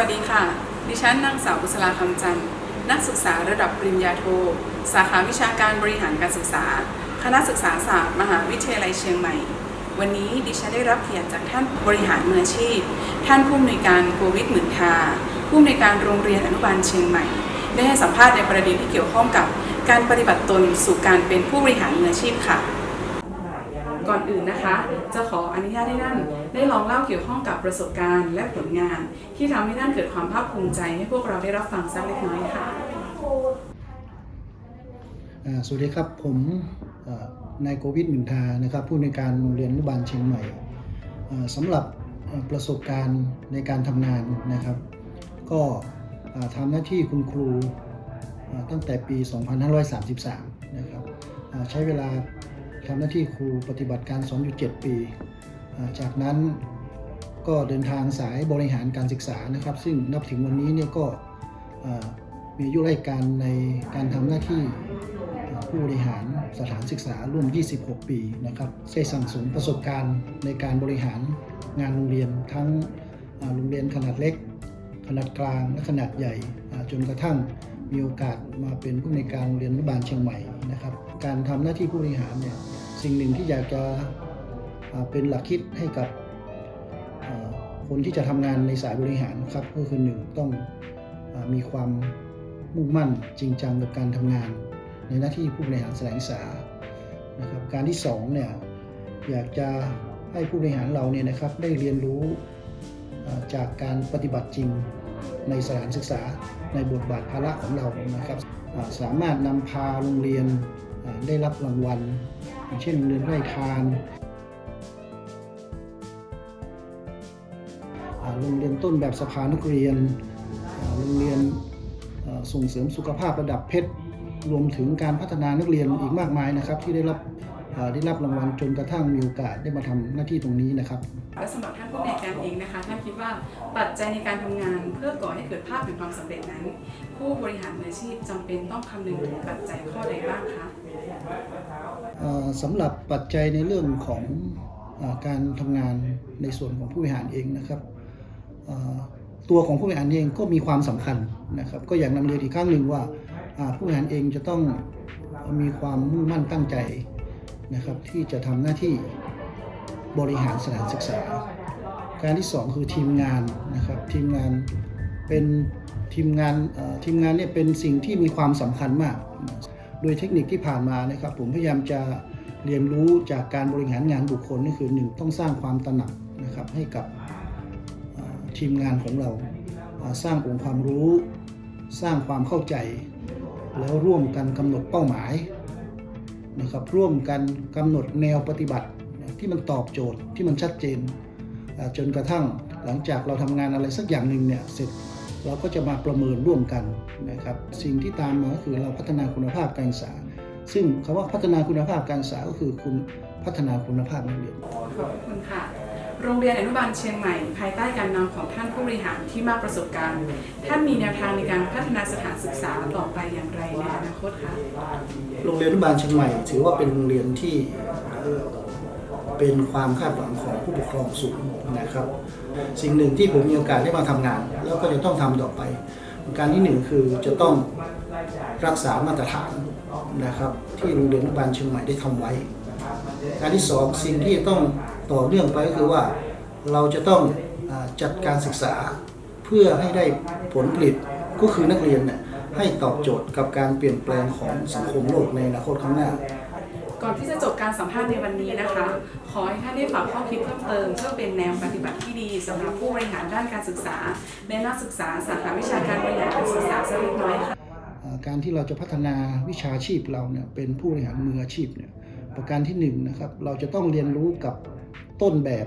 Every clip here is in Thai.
สวัสดีค่ะ ดิฉันนางสาวบุษราคำจันทร์ นักศึกษาระดับปริญญาโท สาขาวิชาการบริหารการศึกษา คณะศึกษาศาสตร์ มหาวิทยาลัยเชียงใหม่ วันนี้ดิฉันได้รับเกียรติจากท่านบริหารมืออาชีพ ท่านผู้อำนวยการโควิดหมื่นทาผู้อำนวยการโรงเรียนอนุบาลเชียงใหม่ ได้ให้สัมภาษณ์ในประเด็นที่เกี่ยวข้องกับ การปฏิบัติตนสู่การเป็นผู้บริหารมืออาชีพค่ะ ก่อนอื่นนะคะ จะขออนุญาตให้ท่านได้ลองเล่าเกี่ยวข้องกับประสบการณ์และผลงาน ที่ทำให้ท่านเกิดความภาคภูมิใจให้พวกเราได้รับฟังสักเล็กน้อยค่ะสวัสดีครับผมนายโกวิทหมินทานะครับ ผู้ในการโรงเรียนอนุบาลเชียงใหม่สำหรับประสบการณ์ในการทำงานนะครับ ก็ทำหน้าที่คุณครูตั้งแต่ปี 2533 นะครับใช้เวลา ทำหน้าที่ครูปฏิบัติการสอนอยู่ 7 ปี จากนั้นก็เดินทางสายบริหารการศึกษานะครับ ซึ่งนับถึงวันนี้เนี่ยก็มีอายุราชการในการทำหน้าที่ผู้บริหารสถานศึกษาร่วม 26 ปีนะครับได้สั่งสมประสบการณ์ในการบริหารงานโรงเรียนทั้งโรงเรียนขนาดเล็ก ขนาดกลางและขนาดใหญ่ จนกระทั่งมีโอกาสมาเป็นผู้ในการโรงเรียนอนุบาลเชียงใหม่นะครับ การทำหน้าที่ผู้บริหารเนี่ย สิ่งหนึ่งที่อยากจะเป็นหลักคิดให้กับคนที่จะทำงานในสายบริหารครับก็คือหนึ่งต้องอมีความมุ่งมั่นจริงจังกับการทำงาน ในหน้าที่ผู้บริหารสถานศึกษานะครับการที่สองเนี่ยอยากจะให้ผู้บริหารเราเนี่ยนะครับได้เรียนรู้จากการปฏิบัติจริงในสถานศึกษาในบทบาทภาระของเรานะครับสามารถนำพาโรงเรียนได้รับรางวัล อย่างเช่นโรงเรียนไร่ทานโรงเรียนต้นแบบสภานักเรียน โรงเรียนส่งเสริมสุขภาพระดับเพชร รวมถึงการพัฒนานักเรียนอีกมากมายนะครับ ที่ได้รับได้รับรางวัลจนกระทั่งมีโอกาสได้มาทำหน้าที่ตรงนี้นะครับ และสำหรับท่านผู้ในการเองนะคะท่านคิดว่าปัจจัยในการทำงานเพื่อก่อให้เกิดภาพแห่งความสำเร็จนั้น ผู้บริหารอาชีพจำเป็นต้องคำนึงถึงปัจจัยข้อใดบ้างคะ สำหรับปัจจัยในเรื่องของอการทำงานในส่วนของผู้บริหารเองนะครับตัวของผู้บริหารเองก็มีความสำคัญนะครับ ก็อย่างนำเรียนอีกครั้งหนึ่งว่าผู้บริหารเองจะต้องมีความมุ่งมั่นตั้งใจนะครับ ที่จะทำหน้าที่บริหารสถานศึกษา การที่สองคือทีมงานนะครับทีมงานเป็นทีมงานทีมงานเนี่ยเป็นสิ่งที่มีความสำคัญมาก โดยเทคนิคที่ผ่านมานะครับ ผมพยายามจะ เรียนรู้จากการบริหารงานบุคคลนี่คือหนึ่งต้องสร้างความตระหนักนะครับให้กับทีมงานของเราสร้างองค์ความรู้ สร้างความเข้าใจ แล้วร่วมกันกำหนดเป้าหมายนะครับร่วมกันกำหนดแนวปฏิบัติที่มันตอบโจทย์ที่มันชัดเจน จนกระทั่งหลังจากเราทำงานอะไรสักอย่างหนึ่งเนี่ยเสร็จเราก็จะมาประเมินร่วมกันนะครับสิ่งที่ตามมาก็คือเราพัฒนาคุณภาพการศึกษา ซึ่งคำว่าพัฒนาคุณภาพการศึกษาก็คือคุณพัฒนาคุณภาพนักเรียนขอบคุณค่ะ โรงเรียนอนุบาลเชียงใหม่ ภายใต้การนำของท่านผู้บริหารที่มากประสบการณ์ ท่านมีแนวทางในการพัฒนาสถานศึกษาต่อไปอย่างไรในอนาคตคะโรงเรียนอนุบาลเชียงใหม่ ถือว่าเป็นโรงเรียนที่เอ่อเป็นความคาดหวังของผู้ปกครองสูงนะครับ สิ่งหนึ่งที่ผมมีโอกาสได้มาทำงาน แล้วก็จะต้องทำต่อไป การที่หนึ่งคือจะต้องรักษามาตรฐานนะครับ ที่โรงเรียนอนุบาลเชียงใหม่ได้ทำไว้ การที่สองสิ่งที่จะต้องต่อเนื่องไปก็คือว่าเราจะต้องอจัดการศึกษาเพื่อให้ได้ผลผลิตก็คือนักเรียนเนี่ยให้ตอบโจทย์กับการเปลี่ยนแปลงของสังคมโลกในอนาคตข้างหน้า ก่อนที่จะจบการสัมภาษณ์ในวันนี้นะคะ ขอให้ท่านได้ฝากข้อคิดเพิ่มเติมเพื่อเป็นแนวปฏิบัติที่ดีสำหรับผู้บริหารด้านการศึกษาและนักศึกษาสาขาวิชาการบริหารการศึกษาสักเล็กน้อยค่ะการที่เราจะพัฒนาวิชาชีพเราเนี่ยเป็นผู้บริหารมืออาชีพเนี่ยประการที่หนึ่งนะครับเราจะต้องเรียนรู้กับต้นแบบ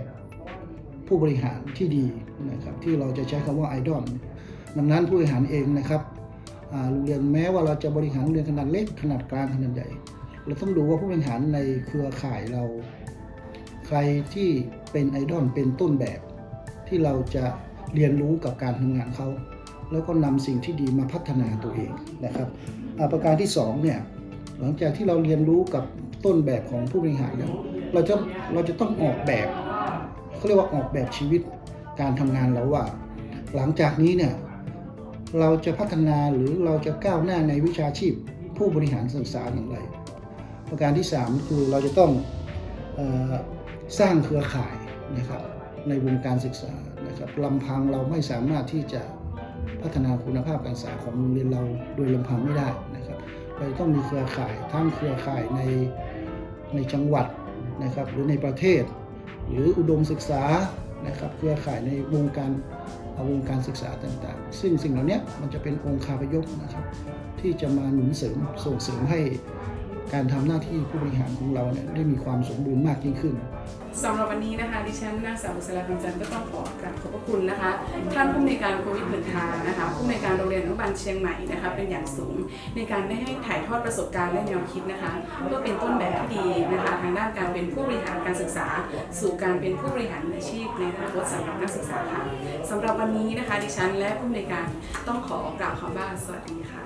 ผู้บริหารที่ดีนะครับที่เราจะใช้คำว่าไอดอลดังนั้นผู้บริหารเองนะครับโรงเรียนแม้ว่าเราจะบริหารโรงเรียนขนาดเล็กขนาดกลางขนาดใหญ่ เราต้องดูว่าผู้บริหารในเครือข่ายเรา ใครที่เป็นไอดอลเป็นต้นแบบ ที่เราจะเรียนรู้กับการทำงานเขา แล้วก็นำสิ่งที่ดีมาพัฒนาตัวเองนะครับอ่าประการที่สองเนี่ยหลังจากที่เราเรียนรู้กับต้นแบบของผู้บริหารแล้วเราจะเราจะต้องออกแบบเขาเรียกว่าออกแบบชีวิตการทำงานแล้วว่า หลังจากนี้เนี่ยเราจะพัฒนาหรือเราจะก้าวหน้าในวิชาชีพผู้บริหารศึกษาอย่างไร ประการที่ 3 คือเราจะต้องออสร้างเครือข่ายนะครับในวงการศึกษานะครับลำพังเราไม่สามารถที่จะพัฒนาคุณภาพการศึกษาของโรงเรียนเราโดยลำพังไม่ได้นะครับเราจะต้องมีเครือข่ายทั้งเครือข่ายในในจังหวัดนะครับหรือในประเทศ หรืออุดมศึกษานะครับเครือข่ายในวงการวงการศึกษาต่างๆ ซึ่งสิ่งเหล่านี้มันจะเป็นองค์คาพยพนะครับที่จะมาหนุนเสริมส่งเสริมให้ การทำหน้าที่ผู้บริหารของเราเนี่ยได้มีความสมบูรณ์มากยิ่งขึ้นสำหรับวันนี้นะคะดิฉันนางสาวบุษราคำจันทร์ก็ต้องขอกราบขอบพระคุณนะคะ ท่านผู้อำนการโควิดหนึ่งทานะคะผู้อำนการโรงเรียนอนุบาลเชียงใหม่นะคะ เป็นอย่างสูงในการได้ให้ถ่ายทอดประสบการณ์และแนวคิดนะคะ เพื่อเป็นต้นแบบที่ดีนะคะ ทางด้านการเป็นผู้บริหารการศึกษา สู่การเป็นผู้บริหารอาชีพในอนาคตสำหรับนักศึกษาค่ะสำหรับวันนี้นะคะ ดิฉันและผู้อำนการต้องขอกล่าวคำว่าสวัสดีค่ะ